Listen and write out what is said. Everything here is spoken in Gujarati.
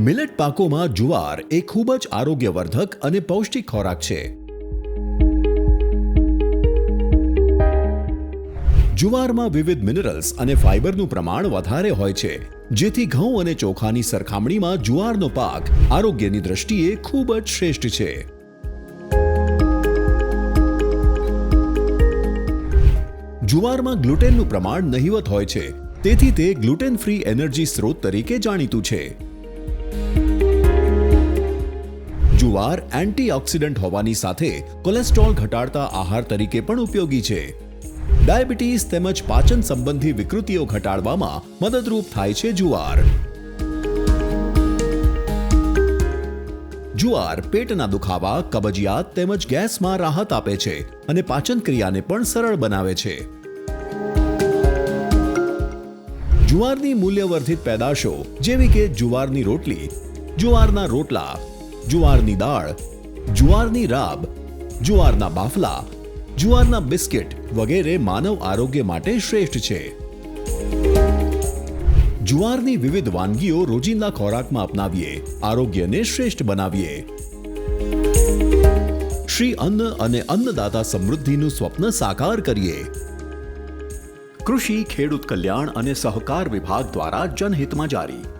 મિલેટ પાકોમાં જુવાર એ ખૂબ જ આરોગ્યવર્ધક અને પૌષ્ટિક ખોરાક છે. જુવારમાં વિવિધ મિનરલ્સ અને ફાઇબરનું પ્રમાણ વધારે હોય છે, જેથી ઘઉં અને ચોખાની સરખામણીમાં જુવારનો પાક આરોગ્યની દ્રષ્ટિએ ખૂબ જ શ્રેષ્ઠ છે. જુવારમાં ગ્લુટેનનું પ્રમાણ નહિવત હોય છે, તેથી તે ગ્લુટેન ફ્રી એનર્જી સ્ત્રોત તરીકે જાણીતું છે. જુવાર એન્ટીઓક્સિડન્ટ હોવાની સાથે કોલેસ્ટ્રોલ ઘટાડતા આહાર તરીકે પણ ઉપયોગી છે. ડાયાબિટીસ તેમજ પાચન સંબંધી વિકૃતિઓ ઘટાડવામાં મદદરૂપ થાય છે જુવાર. જુવાર પેટના દુખાવા, કબજિયાત તેમજ ગેસમાં રાહત આપે છે અને પાચન ક્રિયાને પણ સરળ બનાવે છે. જુવારની મૂલ્યવર્ધિત પેદાશો, જેવી કે જુવારની રોટલી, જુવારના રોટલા, જુવારની દાળ, જુવારની રાબ, જુવારના બાફલા, જુવારના બિસ્કિટ વગેરે માનવ આરોગ્ય માટે શ્રેષ્ઠ છે. જુવારની વિવિધ વાનગીઓ રોજિંદા ખોરાકમાં અપનાવીએ, આરોગ્યને શ્રેષ્ઠ બનાવીએ. શ્રી અન્ન અને અન્નદાતા સમૃદ્ધિનું સ્વપ્ન સાકાર કરીએ. કૃષિ ખેડૂત કલ્યાણ અને સહકાર વિભાગ દ્વારા જનહિતમાં જારી.